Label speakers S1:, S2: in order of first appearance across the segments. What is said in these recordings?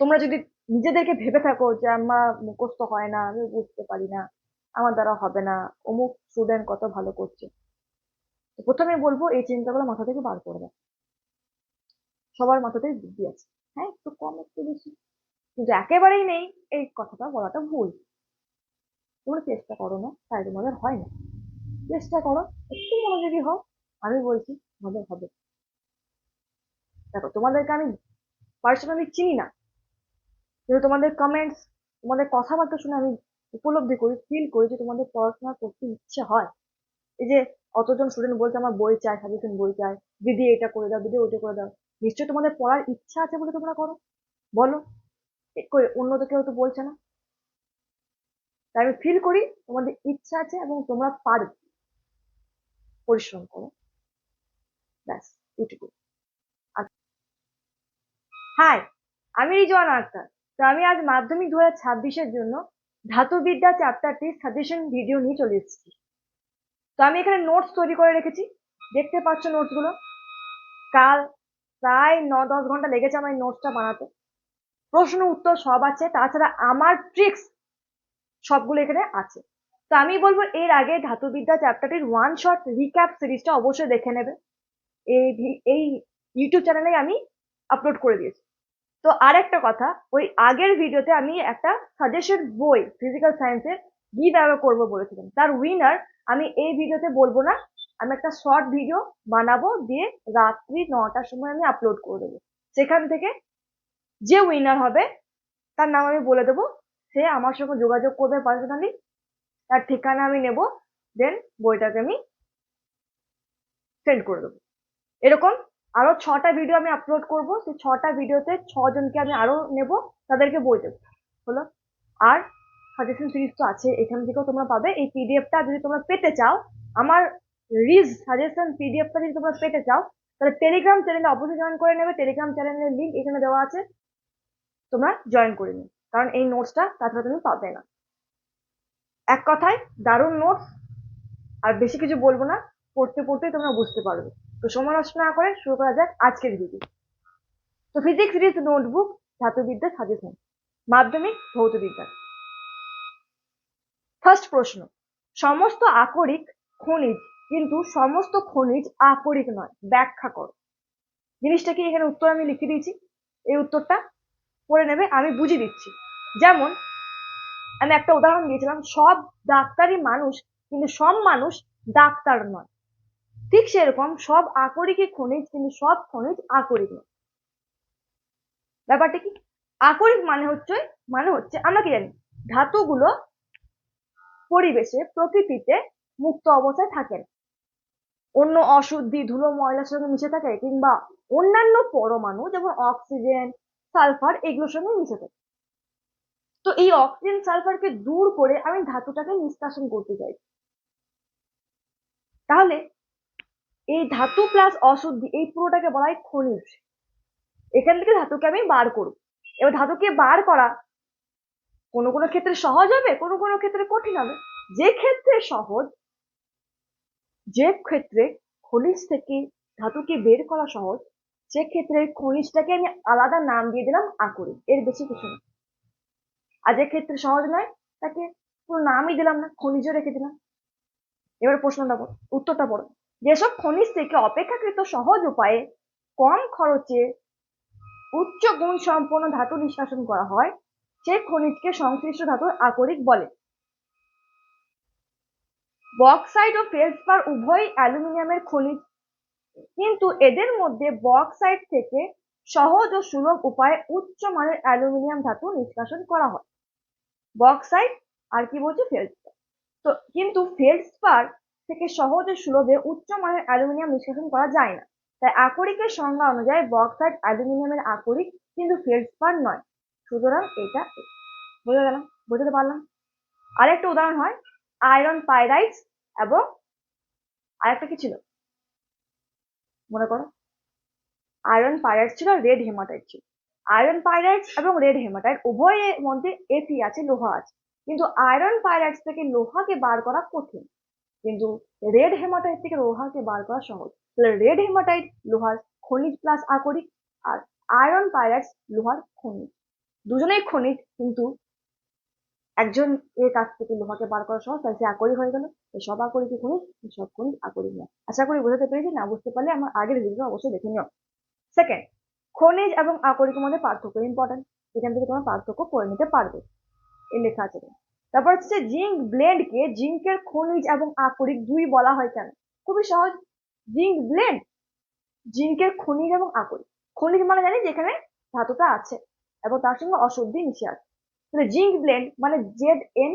S1: তোমরা যদি নিজেদেরকে ভেবে থাকো যে আমার মুখস্থ হয় না, আমি বুঝতে পারি না, আমার দ্বারা হবে না, অমুক স্টুডেন্ট কত ভালো করছে। তো প্রথমে বলব, এই চিন্তাগুলো মাথা থেকে বার করে সবার মাথাতেই বুদ্ধি আছে। হ্যাঁ একটু কম, একটু বেশি। কিন্তু একেবারেই নেই, এই কথাটা বলাটা ভুল। তোমরা চেষ্টা করো না, তাই তোমাদের হয় না। চেষ্টা করো, একটু মনোযোগী হও, আমি বলছি হবে হবে। দেখো, তোমাদেরকে আমি পার্সোনালি চিনি না। কিন্তু তোমাদের কমেন্টস তোমাদের কথাবার্তা শুনে আমি উপলব্ধি করি ফিল করি যে তোমাদের পড়াশোনা করতে ইচ্ছে হয়। এই যে অতজন স্টুডেন্ট বলছে আমার বই চাই, সাজেশন বই চাই, দিদি এটা করে দাও, দিদি ওইটা করে দাও, নিশ্চয়ই তোমাদের পড়ার ইচ্ছা আছে বলে তোমরা করো? বলো অন্য তো কেউ তো বলছে না। তাই আমি ফিল করি তোমাদের ইচ্ছা আছে এবং তোমরা পারবে পরিশ্রম করো। ব্যাস এইটুকু হাই আমি রিজওয়ান আক্তার। তো আমি আজ মাধ্যমিক দু হাজার জন্য ধাতুবিদ্যা চ্যাপ্টারটির সাজেশন ভিডিও নিয়ে চলে এসেছি। তো আমি এখানে নোটস তৈরি করে রেখেছি। দেখতে পাচ্ছ নোটসগুলো কাল প্রায় ন দশ ঘণ্টা লেগেছে আমার নোটসটা বানাতে। প্রশ্ন উত্তর সব আছে, তাছাড়া আমার ট্রিক্স সবগুলো এখানে আছে। তো আমি বলব এর আগে ধাতুবিদ্যা চ্যাপ্টারটির ওয়ান শট রিক্যাপ সিরিজটা অবশ্যই দেখে নেবে। এই এই ইউটিউব চ্যানেলে আমি আপলোড করে দিয়েছি। তো আর একটা কথা, ওই আগের ভিডিওতে আমি একটা সাজেশন বই ফিজিক্যাল সায়েন্সের গিভ অ্যাওয়ে করব বলেছিলাম। তার উইনার আমি এই ভিডিওতে বলব না, আমি একটা শর্ট ভিডিও বানাবো দিয়ে রাত্রি নটার সময় আমি আপলোড করে দেবো। সেখান থেকে যে উইনার হবে, তার নাম আমি বলে দেবো। সে আমার সঙ্গে যোগাযোগ করবে পার্সোনালি তার ঠিকানা আমি নেব দেন বইটাকে আমি সেন্ড করে দেবো। এরকম আরও ছটা ভিডিও আমি আপলোড করব। সেই ছটা ভিডিওতে ছজনকে আমি আরও নেব, তাদেরকে বই দেবো। হলো? আর সাজেশন সিরিজ তো আছে, এখান থেকেও তোমরা পাবে। এই পিডিএফটা যদি তোমরা পেতে চাও, আমার রিজ সাজেশন পিডিএফটা যদি তোমরা পেতে চাও, তাহলে টেলিগ্রাম চ্যানেলে অবশ্যই জয়েন করে নেবে। টেলিগ্রাম চ্যানেলের লিঙ্ক এখানে দেওয়া আছে। তোমরা জয়েন করে নিও। কারণ এই নোটসটা তাছাড়া তুমি পাবে না। এক কথায় দারুণ নোটস আর বেশি কিছু বলব না। পড়তে পড়তেই তোমরা বুঝতে পারবে। তো সময় নষ্ট না করে শুরু করা যাক আজকের ভিডিও তো ফিজিক্স সিরিজ নোটবুক ধাতুবিদ্যা সাজেশন মাধ্যমিক ভৌতবিজ্ঞান ফার্স্ট প্রশ্ন, সমস্ত আকরিক খনিজ, কিন্তু সমস্ত খনিজ আকরিক নয়, ব্যাখ্যা করো। জিনিসটা কি এখানে উত্তর আমি লিখে দিয়েছি? এই উত্তরটা পড়ে নেবে, আমি বুঝিয়ে দিচ্ছি। যেমন, আমি একটা উদাহরণ দিয়েছিলাম, সব ডাক্তারি মানুষ, কিন্তু সব মানুষ ডাক্তার নয়। ঠিক সেরকম সব আকরিকই খনিজ, কিন্তু সব খনিজ আকরিক নয়। ব্যাপারটা কি? আকরিক মানে হচ্ছে মানে হচ্ছে আমরা কি জানি? ধাতুগুলো পরিবেশে, প্রকৃতিতে মুক্ত অবস্থায় থাকে না অন্য অশুদ্ধি, ধুলো ময়লার সঙ্গে মিশে থাকে, কিংবা অন্যান্য পরমাণু যেমন অক্সিজেন, সালফার, এগুলোর সঙ্গে মিশে থাকে। তো এই অক্সিজেন, সালফারকে দূর করে আমি ধাতুটাকে নিষ্কাশন করতে চাই। তাহলে এই ধাতু প্লাস অশুদ্ধি, এই পুরোটাকে বলা হয় খনিজ। এখান থেকে ধাতুকে আমি বার করব। এবার ধাতুকে বার করা কোনো কোনো ক্ষেত্রে সহজ হবে, কোনো কোনো ক্ষেত্রে কঠিন হবে। যে ক্ষেত্রে সহজ, যে ক্ষেত্রে খনিজ থেকে ধাতুকে বের করা সহজ সেক্ষেত্রে খনিজটাকে আমি আলাদা নাম দিয়ে দিলাম আকরিক এর বেশি কিছু না। আর যে ক্ষেত্রে সহজ নয়, তাকে কোনো নামই দিলাম না, খনিজও রেখে দিলাম। এবার প্রশ্নটা পড়ো, উত্তরটা পড়ো। যেসব খনিজ থেকে অপেক্ষাকৃত সহজ উপায়ে কম খরচে উচ্চ গুণ সম্পন্ন ধাতু নিষ্কাশন করা হয় সেই খনিজকে সংশ্লিষ্ট ধাতুর আকরিক বলে। বক্সাইড ও ফেলসপার উভয়ই অ্যালুমিনিয়ামের খনিজ, কিন্তু এদের মধ্যে বক্সাইড থেকে সহজ ও সুলভ উপায়ে উচ্চ মানের অ্যালুমিনিয়াম ধাতু নিষ্কাশন করা হয়। বক্সাইড, আর কি বলছে ফেলসপার? তো, কিন্তু ফেলসপার থেকে সহজ সুলভে উচ্চ মানের অ্যালুমিনিয়াম নিষ্কাশন করা যায় না। তাই আকরিকের সংজ্ঞা অনুযায়ী বক্সাইড অ্যালুমিনিয়ামের আকরিক কিন্তু ফেলসপার নয়। সুতরাং এটা বোঝা গেল বোঝাতে পারলাম। আরেকটা উদাহরণ হয়, আয়রন পাইরাইটস এবং আরেকটা কি ছিল? মনে করো। আয়রন পাইরাইট ছিল রেড হেমাটাইট ছিল। আয়রন পাইরাইটস এবং রেড হেমাটাইট, উভয়ের মধ্যে এফি আছে, লোহা আছে। কিন্তু আয়রন পাইরাইটস থেকে লোহাকে বার করা কঠিন। কিন্তু রেড হেমাটাইট থেকে লোহাকে বার করা সহজ। তাহলে রেড হেমাটাইট লোহার খনিজ প্লাস আকরিক আর আয়রন পাইরাইটস লোহার খনিজ। দুজনেই খনিজ, কিন্তু একজন এর কাছ থেকে লোহাকে বার করা সহজ তাই সে আকরিক হয়ে গেল। সব আকরিক খনিজ সব খনিজ আকরিক নয়। আশা করি বোঝাতে পেরেছি, না বুঝতে পারলে আমার আগের ভিডিও অবশ্যই দেখে নিও। সেকেন্ড খনিজ এবং আকরিকের মধ্যে পার্থক্য ইম্পর্টেন্ট এখান থেকে তোমরা পার্থক্য করে নিতে পারবে। এই লেখা আছে। তারপর হচ্ছে জিঙ্ক ব্লেন্ডকে জিঙ্কের খনিজ এবং আকরিক দুই বলা হয় কেন? খুবই সহজ। জিঙ্ক ব্লেন্ড, জিঙ্কের খনিজ এবং আকরিক। খনিজ মানে জানি যেখানে ধাতুটা আছে এবং তার সঙ্গে অশুদ্ধি মিশে আছে। তাহলে জিঙ্ক ব্লেন্ড মানে জেড এন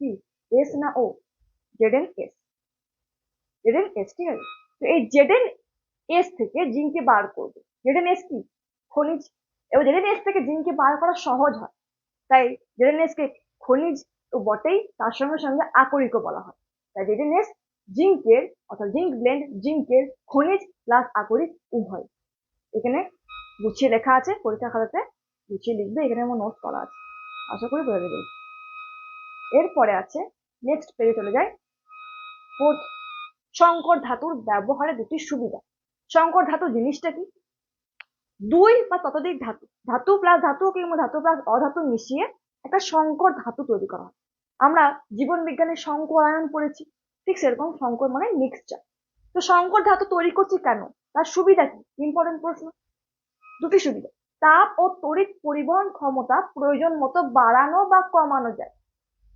S1: কি? এস না ও? Z N S. Z N S, ঠিক আছে? তো এই জেড এন এস থেকে জিঙ্কে বার করবে। জেড এন এস কি? খনিজ। এবার জেড এন এস থেকে জিঙ্কে বার করা সহজ হয়। তাই জেড এন এস কে খনিজ তো বটেই তার সঙ্গে সঙ্গে আকরিকও বলা হয়। তাই এন জিঙ্কের, অর্থাৎ জিঙ্ক ব্লেন্ড জিঙ্কের খনিজ প্লাস আকরিক উভয়। এখানে গুছিয়ে লেখা আছে, পরীক্ষা খাতাতে গুছিয়ে লিখবে, এখানে আমার নোট করা আছে। আশা করি বোঝা যাবে। এরপরে আছে নেক্সট পেজে চলে যায় ফোর্থ সংকর ধাতুর ব্যবহারে দুটি সুবিধা। সংকর ধাতু জিনিসটা কি? দুই বা ততোধিক ধাতু। ধাতু প্লাস ধাতু কিংবা ধাতু প্লাস অধাতু মিশিয়ে একটা সংকর ধাতু তৈরি করা হয়। আমরা জীবন বিজ্ঞানে সংকরায়ন পড়েছি, ঠিক সেরকম সংকর মানে মিক্সচার তো সংকর ধাতু তৈরি করছি কেন? তার সুবিধা কি? ইম্পর্টেন্ট প্রশ্ন। দুটি সুবিধা। তাপ ও তড়িৎ পরিবহন ক্ষমতা প্রয়োজন মতো বাড়ানো বা কমানো যায়।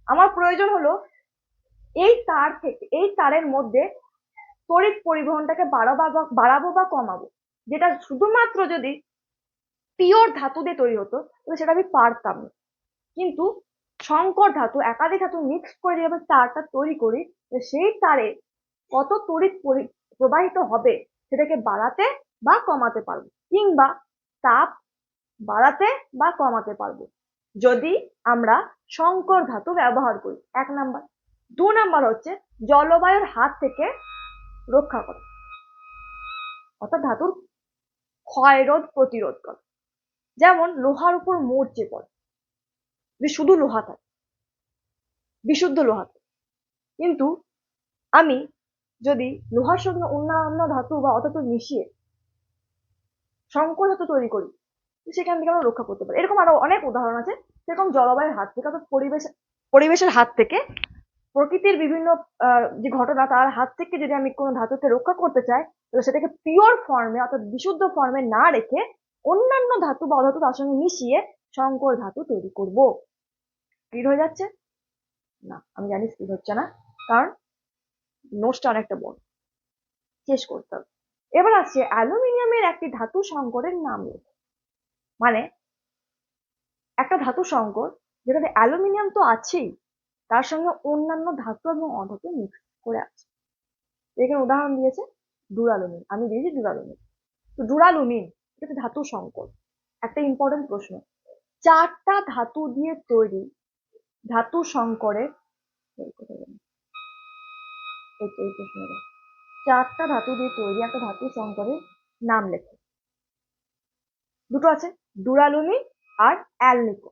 S1: আমার প্রয়োজন হলো এই তার থেকে, এই তারের মধ্যে তড়িৎ পরিবহনটাকে বাড়াবো বাড়াবো বা কমাবো। যেটা শুধুমাত্র যদি পিওর ধাতু দিয়ে তৈরি হতো, তাহলে সেটা আমি পারতাম না। কিন্তু সংকর ধাতু, একাধিক ধাতু মিক্স করে আমি তারটা তৈরি করি সেই তারে কত তড়িৎ প্রবাহিত হবে সেটাকে বাড়াতে বা কমাতে পারব, কিংবা তাপ বাড়াতে বা কমাতে পারব। যদি আমরা সংকর ধাতু ব্যবহার করি, এক নাম্বার। দু নাম্বার হচ্ছে জলবায়ুর হাত থেকে রক্ষা করা। অর্থাৎ ধাতুর ক্ষয়রোধ প্রতিরোধ করা। যেমন লোহার উপর মরচে পড়ে যে শুধু লোহা থাকে। বিশুদ্ধ লোহা থাকে। কিন্তু আমি যদি লোহার সঙ্গে অন্যান্য ধাতু বা অধাতু মিশিয়ে সংকর ধাতু তৈরি করি সেখান থেকে আমরা রক্ষা করতে পারি। এরকম আরও অনেক উদাহরণ আছে। সেরকম জলবায়ুর হাত থেকে অর্থাৎ পরিবেশ পরিবেশের হাত থেকে প্রকৃতির বিভিন্ন যে ঘটনা, তার হাত থেকে যদি আমি কোনো ধাতুকে রক্ষা করতে চাই তাহলে সেটাকে পিওর ফর্মে অর্থাৎ বিশুদ্ধ ফর্মে না রেখে অন্যান্য ধাতু বা অধাতু তার সঙ্গে মিশিয়ে সংকর ধাতু তৈরি করব। স্পিড হয়ে যাচ্ছে? না, আমি জানি স্পিড হচ্ছে না, কারণ নোটসটা অনেকটা বড়। শেষ করতে হবে। এবার আসছে অ্যালুমিনিয়ামের একটি ধাতু সংকরের নাম লেখো মানে একটা ধাতু সংকর যেটাতে অ্যালুমিনিয়াম তো আছেই, তার সঙ্গে অন্যান্য ধাতু এবং অধাতু মিক্স করে আছে। এখানে উদাহরণ দিয়েছে ডুরালুমিন আমি দিয়েছি ডুরালুমিন তো ডুরালুমিন এটা ধাতু সংকর একটা ইম্পর্টেন্ট প্রশ্ন। চারটা ধাতু দিয়ে তৈরি, ধাতু সংকরের চারটা ধাতু দিয়ে তৈরি একটা ধাতু সংকরের নাম লেখো। দুটো আছে ডুরালুমিন আর অ্যালনিকো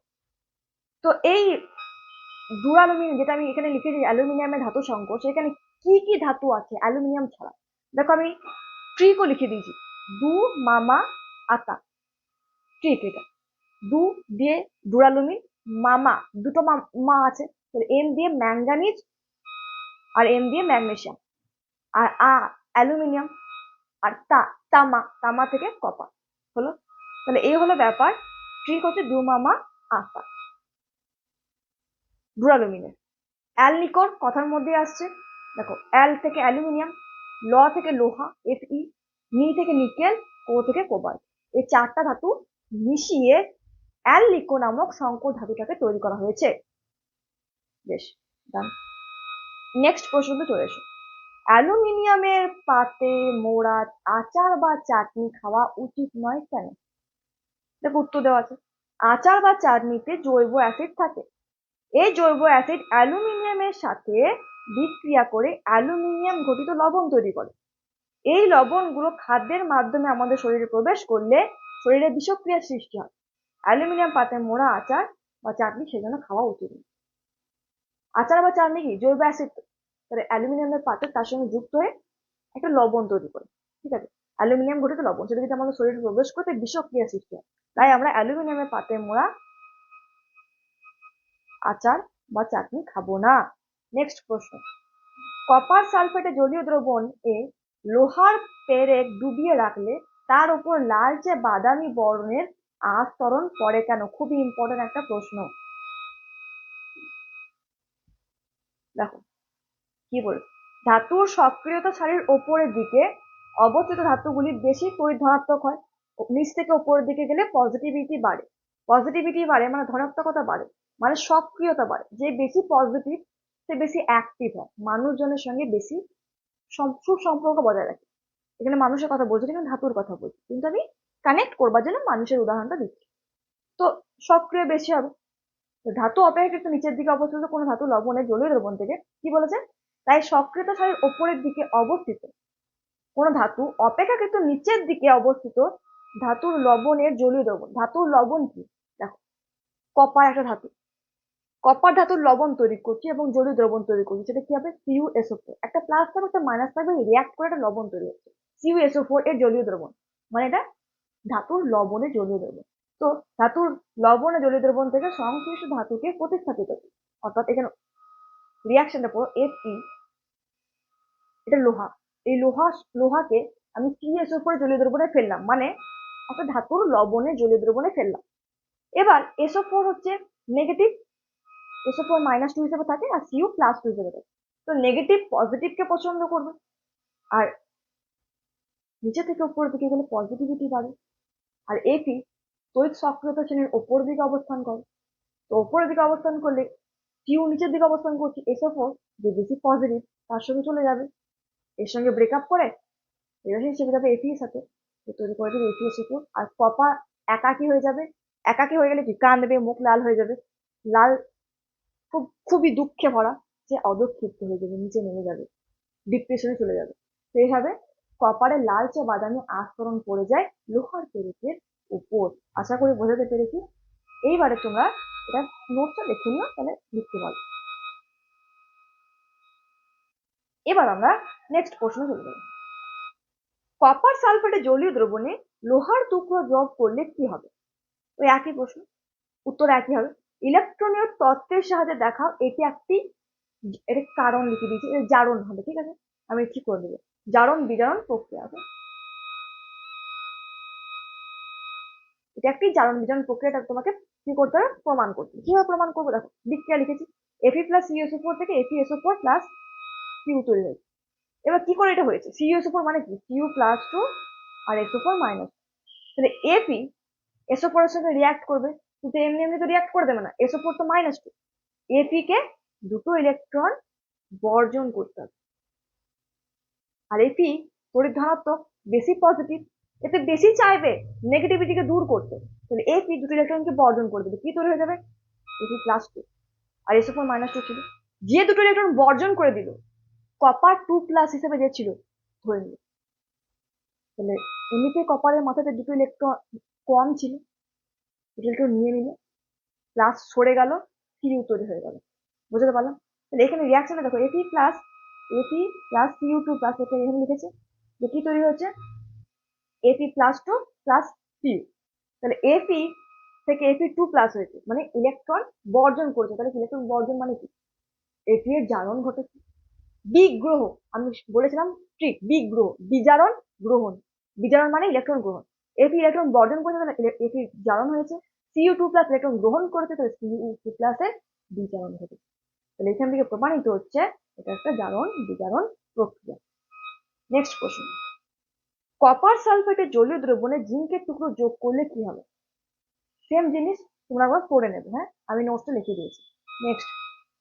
S1: তো এই ডুরালুমিন যেটা আমি এখানে লিখেছি অ্যালুমিনিয়ামের ধাতু সংকর, সেখানে কি কি ধাতু আছে অ্যালুমিনিয়াম ছাড়া? দেখো আমি ট্রিকও লিখে দিয়েছি। দু, মামা, আতা। ট্রিক এটা। দু দিয়ে ডুরালুমিন মামা দুটো মা- আছে। এম দিয়ে ম্যাঙ্গানিজ আর এম দিয়ে ম্যাগনেসিয়াম আর আ অ্যালুমিনিয়াম আর তা, তামা তামা থেকে কপার হলো। তাহলে এই হলো ব্যাপার। ট্রিক হচ্ছে দু মামা আতা ডুরালুমিনের অ্যালনিকর কথার মধ্যে আসছে। দেখো অ্যাল থেকে অ্যালুমিনিয়াম ল থেকে লোহা এফ ই নি থেকে নিকেল ও থেকে কোবাল্ট এই চারটা ধাতু মিশিয়ে অ্যালনিকো নামক সংকর ধাতুটাকে তৈরি করা হয়েছে। বেশ নেক্সট প্রশ্নতে চলে এসো। অ্যালুমিনিয়ামের পাতে মোড়া আচার বা চাটনি খাওয়া উচিত নয় কেন? দেখো উত্তর দেওয়া আছে। আচার বা চাটনিতে জৈব অ্যাসিড থাকে। এই জৈব অ্যাসিড অ্যালুমিনিয়ামের সাথে বিক্রিয়া করে অ্যালুমিনিয়াম ঘটিত লবণ তৈরি করে। এই লবণগুলো খাদ্যের মাধ্যমে আমাদের শরীরে প্রবেশ করলে শরীরে বিষক্রিয়ার সৃষ্টি হয়। অ্যালুমিনিয়াম পাতে মোড়া আচার বা চাটনি সেজন্য খাওয়া উচিত। নয় আচার বা চাটনি কি? জৈব অ্যাসিড তাহলে অ্যালুমিনিয়ামের পাত্রে তার সঙ্গে যুক্ত হয়ে একটা লবণ তৈরি করে। ঠিক আছে? অ্যালুমিনিয়াম ঘটিত লবণ, সেটা যদি আমাদের শরীরে প্রবেশ করতে বিষক্রিয়া সৃষ্টি হয়, তাই আমরা অ্যালুমিনিয়ামের পাতে মোড়া আচার বা চাটনি খাব না। নেক্সট প্রশ্ন। কপার সালফেটে জলীয় দ্রবণ এ লোহার পেরেক ডুবিয়ে রাখলে তার উপর লালচে বাদামি বর্ণের আস্তরণ পড়ে কেন? খুবই ইম্পর্টেন্ট একটা প্রশ্ন। দেখো কি বলছে? ধাতুর সক্রিয়তা সারির ওপরের দিকে অবস্থিত ধাতুগুলি বেশি তড়িৎ ধনাত্মক হয়। নিচ থেকে উপরের দিকে গেলে পজিটিভিটি বাড়ে। পজিটিভিটি বাড়ে মানে ধনাত্মকতা বাড়ে মানে সক্রিয়তা বাড়ে। যে বেশি পজিটিভ সে বেশি অ্যাক্টিভ হয়। মানুষজনের সঙ্গে বেশি সম- সুসম্পর্ক বজায় রাখে। এখানে মানুষের কথা বলছি না, ধাতুর কথা বলছি। কিন্তু আমি কানেক্ট করবার জন্য মানুষের উদাহরণটা দিচ্ছি। তো সক্রিয় বেশি হবে। ধাতু অপেক্ষাকৃত নিচের দিকে অবস্থিত কোনো ধাতু লবণের জলীয় দ্রবণ থেকে। কি বলেছে? তাই সক্রিয়তা সারির ওপরের দিকে অবস্থিত। কোন ধাতু অপেক্ষা অপেক্ষাকৃত নিচের দিকে অবস্থিত, ধাতুর লবণের জলীয় দ্রবণ ধাতুর লবণ কি? দেখো, কপার একটা ধাতু। কপার ধাতুর লবণ তৈরি করছি এবং জলীয় দ্রবণ তৈরি করছি। সেটা কি হবে? C U S O four একটা প্লাস থাকবে, একটা মাইনাস থাকবে রিয়াক্ট করে একটা লবণ তৈরি হচ্ছে। সিউ এসও ফোর এর জলীয় দ্রবণ মানে এটা ধাতুর লবণে জলীয় দ্রবণ। তো ধাতুর লবণ জলীয় দ্রবণ থেকে সংশ্লিষ্ট ধাতুকে প্রতিস্থাপিত। অর্থাৎ এখানে রিয়াকশনটা পুরো এফ ই এটা লোহা। এই লোহা, লোহাকে আমি সিএসও ফোর জলীয় দ্রবণে ফেললাম মানে একটা ধাতুর লবণে জলীয় দ্রবণে ফেললাম। এবার এসও ফোর হচ্ছে negative S O four minus two হিসেবে থাকে আর সিউ প্লাস টু হিসেবে থাকে। তো নেগেটিভ পজিটিভকে পছন্দ করবে? আর নিচে থেকে উপরের দিকে গেলে পজিটিভিটি বাড়ে। আর এটি তড়িৎ সক্রিয়তা শ্রেণির ওপর দিকে অবস্থান করে। তো ওপরের দিকে অবস্থান করলে কিউ নিচের দিকে অবস্থান করছে এসও ফোর যে বেশি পজিটিভ তার সঙ্গে চলে যাবে। এর সঙ্গে ব্রেকআপ করে রিলেশনশিপ যাবে এফি এর সাথে। তৈরি করে দেবে এসও ফোর আর কপা একাকি হয়ে যাবে। একাকি হয়ে গেলে কি? কাঁদবে মুখ লাল হয়ে যাবে। লাল খুব, খুবই দুঃখে ভরা সে অদক্ষিপ্ত হয়ে যাবে, নিচে নেমে যাবে। ডিপ্রেশনে চলে যাবে। তো এইভাবে কপারে লালচে বাদামি আস্তরণ পড়ে যায় লোহার পেরেকের উপর। আশা করি বোঝাতে পেরেছি? এইবারে তোমরা এটা নোটটা দেখে নিও, তাহলে লিখতে পারো এবার আমরা নেক্সট প্রশ্ন চলে যাব কপার সালফেটে জলীয় দ্রবণে লোহার টুকরো যোগ করলে কি হবে? ওই একই প্রশ্ন, উত্তর একই হবে। ইলেকট্রনীয় তত্ত্বের সাহায্যে দেখাও, এটি একটি, এর কারণ লিখে দিয়েছি জারণ হবে, ঠিক আছে? আমি ঠিক করে দেবো। জারণ বিজারণ প্রক্রিয়া এটা একটি জারণ বিজারণ প্রক্রিয়াটা তোমাকে কি করতে হবে? প্রমাণ করতে। কীভাবে প্রমাণ করব? দেখো বিক্রিয়া লিখেছি। এফি প্লাস সিএসও ফোর থেকে এফি এসও ফোর প্লাস কিউ তৈরি হয়েছে। এবার কি করে এটা হয়েছে? সিএসও ফোর মানে কি? কিউ প্লাস টু আর এসও ফোর মাইনাস তাহলে A P S O four এর সঙ্গে রিয়াক্ট করবে। কিন্তু এমনি এমনি তো রিয়াক্ট করে দেবে না। এসও ফোর তো মাইনাস টু এপি কে দুটো ইলেকট্রন বর্জন করতে হবে। আর এপি তড়িৎ ধনাত্মক বেশি পজিটিভ এতে বেশি চাইবে নেগেটিভিটিকে দূর করতে। তাহলে এপি দুটো ইলেকট্রনকে বর্জন করে দেবে। কি তৈরি হয়ে যাবে? এপি প্লাস টু আর S O four minus two ছিল। যে দুটো ইলেকট্রন বর্জন করে দিল কপার টু প্লাস হিসেবে যে ছিল, ধরে নিল। তাহলে এমনিতে কপারের মাথাতে দুটো ইলেকট্রন কম ছিল। দুটো ইলেকট্রন নিয়ে নিল প্লাস সরে গেল কিউ তৈরি হয়ে গেল। বুঝতে পারলাম? তাহলে এখানে রিয়াকশনটা দেখো A P plus A P plus Q two plus এটা এখানে লিখেছে। যে কি তৈরি হচ্ছে A P plus two plus Q তাহলে এপি থেকে এপি টু প্লাস হয়েছে। মানে ইলেকট্রন বর্জন করেছে। তাহলে ইলেকট্রন বর্জন মানে কি? এপি এর জারণ ঘটেছে। বিগ্রহ, আমি বলেছিলাম ট্রিক বিগ্রহ, বিজারণ গ্রহণ। বিজারণ মানে ইলেকট্রন গ্রহণ। এপি ইলেকট্রন বর্জন করেছে তাহলে এপি জারণ হয়েছে। সিইউ টু প্লাস ইলেকট্রন গ্রহণ করেছে, তাহলে সিইউ টু প্লাসের বিজারণ ঘটেছে। তাহলে এখান থেকে প্রমাণিত হচ্ছে এটা একটা জারণ বিজারণ প্রক্রিয়া। নেক্সট প্রশ্ন কপার সালফেটের জলীয় দ্রবণে জিঙ্কের টুকরো যোগ করলে কি হবে? সেম জিনিস তোমরা একবার পড়ে নেবে হ্যাঁ? আমি নোটসটা লিখে দিয়েছি। নেক্সট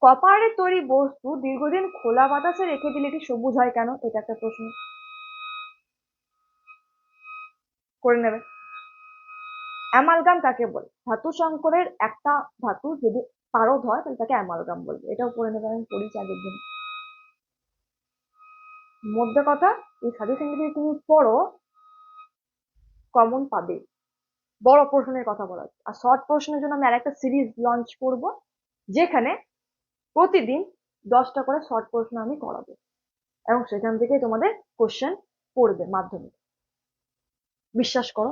S1: কপারের তৈরি বস্তু দীর্ঘদিন খোলা বাতাসে রেখে দিলে এটি সবুজ হয় কেন? এটা একটা প্রশ্ন। করে নেবে। অ্যামালগাম কাকে বলে? ধাতু সংকরের একটা ধাতু যদি পারদ হয়, তাহলে তাকে অ্যামালগাম বলবে। এটাও পড়ে নেবে, আমি পড়েছি আগের দিন। মধ্যে কথা, এই সাজেশনটা যদি তুমি পড়ো কমন পাবে। বড় প্রশ্নের কথা বলা। আর শর্ট প্রশ্নের জন্য আমি আরেকটা সিরিজ লঞ্চ করব, যেখানে প্রতিদিন দশটা করে শর্ট প্রশ্ন আমি করাবো। এবং সেখান থেকে তোমাদের কোশ্চেন পড়বে মাধ্যমিক। বিশ্বাস করো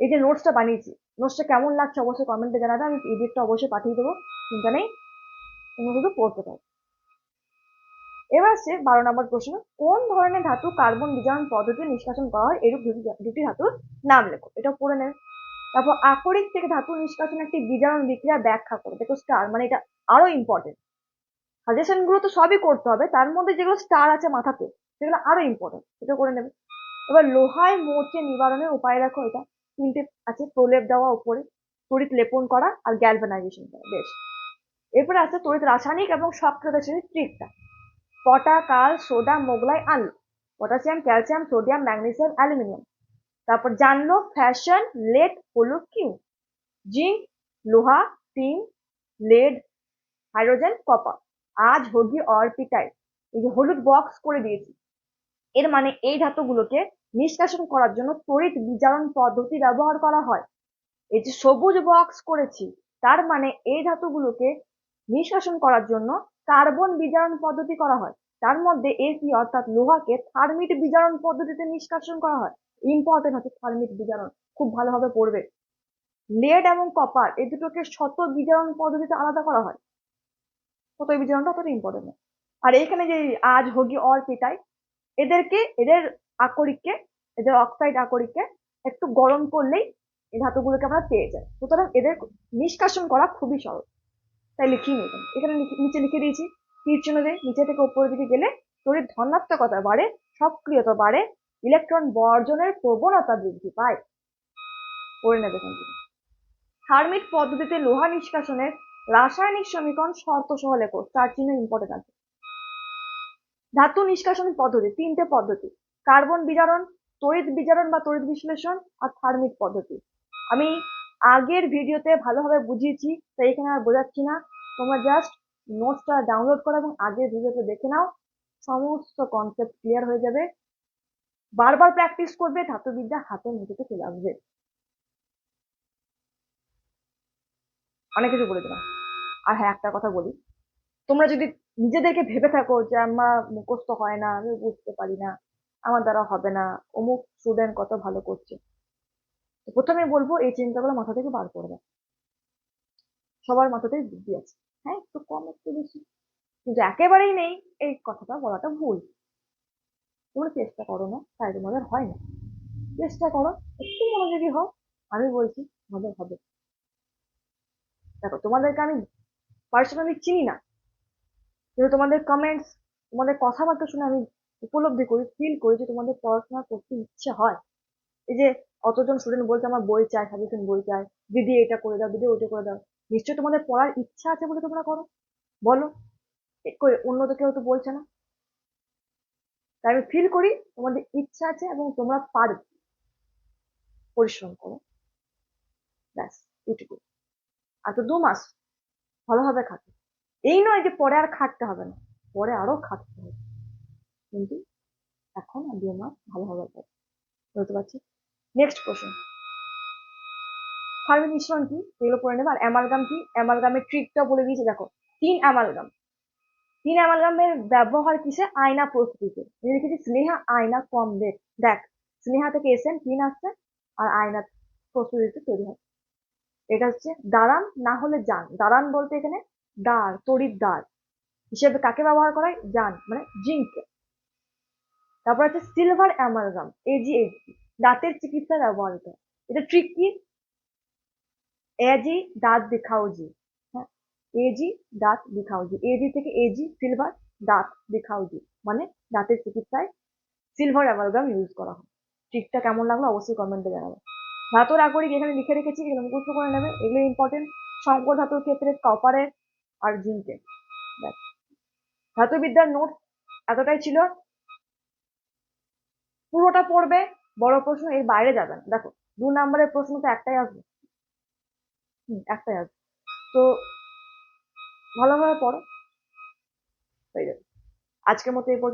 S1: এই যে নোটসটা বানিয়েছি নোটসটা কেমন লাগছে অবশ্যই কমেন্টে জানাবে, আমি পিডিএফটা অবশ্যই পাঠিয়ে দেবো, চিন্তা নেই, তুমি শুধু পড়তে পারো এবার আসছে বারো নম্বর প্রশ্ন, কোন ধরনের ধাতু কার্বন বিজারণ পদ্ধতি নিষ্কাশন করা হয়? এরূপ দুটি ধাতুর নাম লেখো এটা পড়ে নেবে। তারপর আকরিক থেকে ধাতু নিষ্কাশন একটি বিজারণ বিক্রিয়া ব্যাখ্যা করো, দেখো স্টার মানে এটা আরও ইম্পর্টেন্ট সাজেশনগুলো তো সবই করতে হবে, তার মধ্যে যেগুলো স্টার আছে মাথাতে, সেগুলো আরও ইম্পর্টেন্ট এটা করে নেবে। এবার লোহায় মোর্চে নিবারণের উপায় রাখো এটা। তিনটে আছে, প্রলেপ দেওয়া উপরে, তড়িৎ লেপন করা আর গ্যালভানাইজেশন করা, বেশ। এরপরে আছে তড়িৎ রাসায়নিক এবং সক্রিয়তা শ্রেণির ট্রিকটা পটা কাল সোডা মোগলাই আলু potassium, calcium, sodium, magnesium, aluminium. তারপর জানলো ফ্যাশন, লেড হলো কিউ জিঙ্ক, লোহা টিন লেড, হাইড্রোজেন, কপার। আজ হোগি অর্পিটাইট এই যে হলুদ বক্স করে দিয়েছি। এর মানে এই ধাতুগুলোকে নিষ্কাশন করার জন্য তড়িৎ বিজারণ পদ্ধতি ব্যবহার করা হয়। এই যে সবুজ বক্স করেছি, তার মানে এই ধাতুগুলোকে নিষ্কাশন করার জন্য কার্বন বিজারণ পদ্ধতি করা হয়। তার মধ্যে এসি অর্থাৎ লোহাকে থার্মিট বিজারণ পদ্ধতিতে নিষ্কাশন করা হয়। ইম্পর্টেন্ট হচ্ছে থার্মিট বিজারণ, খুব ভালোভাবে পড়বে। লেড এবং কপার এই দুটোকে শত বিজারণ পদ্ধতিতে আলাদা করা হয়। শত বিজারণটা অতটা ইম্পর্টেন্ট আর এখানে যে আজ হোগি অর পিটাই এদেরকে, এদের আকরিককে এদের অক্সাইড আকরিককে একটু গরম করলেই এই ধাতুগুলোকে আমরা পেয়ে যাই। সুতরাং এদের নিষ্কাশন করা খুবই সহজ। তাই লিখিয়ে নেবেন এখানে নিচে লিখে দিয়েছি, তীর নিচে থেকে উপরের দিকে গেলে তড়িৎ ধনাত্মকতা বাড়ে, সক্রিয়তা বাড়ে ইলেকট্রন বর্জনের প্রবণতা বৃদ্ধি পায়। করে নেবে থার্মিট পদ্ধতিতে লোহা নিষ্কাশনের রাসায়নিক সমীকরণ শর্ত সহ লেখো। চার চিহ্ন ইম্পর্টেন্ট আছে। ধাতু নিষ্কাশন পদ্ধতি, তিনটে পদ্ধতি। কার্বন বিজারণ, তড়িৎ বিজারণ বা তড়িৎ বিশ্লেষণ আর থার্মিট পদ্ধতি। আমি আগের ভিডিওতে ভালোভাবে বুঝিয়েছি, তাই এখানে আর বোঝাচ্ছি না। তোমরা জাস্ট নোটসটা ডাউনলোড করো এবং আগের ভিডিওতে দেখে নাও। সমস্ত কনসেপ্ট ক্লিয়ার হয়ে যাবে। বারবার প্র্যাকটিস করবে, ধাতুবিদ্যা হাতের মুঠোতে চলে আসবে। অনেক কিছু বলে দিলাম। আর হ্যাঁ একটা কথা বলি। তোমরা যদি নিজেদেরকে ভেবে থাকো যে আমার মুখস্থ হয় না, আমি বুঝতে পারি না আমার দ্বারা হবে না। অমুক স্টুডেন্ট কত ভালো করছে। তো প্রথমে বলব, এই চিন্তাগুলো মাথা থেকে বার করবে সবার মাথাতেই বুদ্ধি আছে। হ্যাঁ একটু কম, একটু বেশি। কিন্তু একেবারেই নেই, এই কথাটা বলাটা ভুল। তোমরা চেষ্টা করো না, তাই তোমাদের হয় না। চেষ্টা করো, একটু মনোযোগী হও। আমি বলছি, তোমাদের হবে। দেখো, তোমাদেরকে আমি পার্সোনালি চিনি না। কিন্তু তোমাদের কমেন্টস তোমাদের কথাবার্তা শুনে আমি উপলব্ধি করি ফিল করি যে তোমাদের পড়াশোনা করতে ইচ্ছে হয়। এই যে অতজন স্টুডেন্ট বলছে আমার বই চাই সাজেশন বই চাই, দিদি এটা করে দাও, দিদি ওইটা করে দাও, নিশ্চয়ই তোমাদের পড়ার ইচ্ছা আছে বলে তোমরা করো। বলো অন্য তো কেউ তো বলছে না। তাই আমি ফিল করি তোমাদের ইচ্ছা আছে এবং তোমরা পারবে। পরিশ্রম করো। ব্যাস, এইটুকু। আর তো দু মাস, ভালোভাবে খাটো। এই নয় যে পরে আর খাটতে হবে না, পরে আরও খাটতে হবে। কিন্তু এখন আর দু মাস ভালোভাবে পাবে বুঝতে পারছি? নেক্সট কোশ্চেন ফার্মিক মিশ্রণ কি? এগুলো পড়ে নেবে। আর অ্যামালগাম কি? অ্যামালগামের ট্রিকটা বলে দিয়েছে, দেখো। তিন অ্যামালগাম তিন অ্যামালগামের ব্যবহার কিসে? আয়না প্রস্তুতিতে আমি স্নেহা, আয়না কম দেখ, স্নেহা থেকে এসেন, তিন আসছে, আর আয়না প্রস্তুতিতে তৈরি হয়। এটা হচ্ছে দাঁড়ান, না হলে যান। দাঁড়ান বলতে এখানে দাঁড়, তড়িৎ দাঁড়। হিসেবে কাকে ব্যবহার করা হয়? যান মানে জিঙ্ককে তারপর হচ্ছে সিলভার অ্যামালগাম এজি এজি দাঁতের চিকিৎসায় ব্যবহৃত। এটা ট্রিক কি? এজি দাঁত দিখাওজি হ্যাঁ এজি দাঁত দিখাওজি এজি থেকে এজি সিলভার দাঁত দিখাওজি মানে দাঁতের চিকিৎসায় সিলভার অ্যামালগাম ইউজ করা হয়। ট্রিকটা কেমন লাগল অবশ্যই কমেন্টে জানাবে। ধাতুর আগরিক এখানে লিখে রেখেছি, এগুলো মুখস্থ করে নেবে। এগুলো ইম্পর্টেন্ট শঙ্কর ধাতুর ক্ষেত্রে কপারের আর জিঙ্কের ধাতুবিদ্যার নোট এতটাই ছিল। পুরোটা পড়বে, বড় প্রশ্ন এর বাইরে যাবে না। দেখো, দু নম্বরের প্রশ্ন তো একটাই আসবে। হুম, একটাই আসবে। তো ভালোভাবে পড়ো। হয়ে যাবে আজকের মতো এই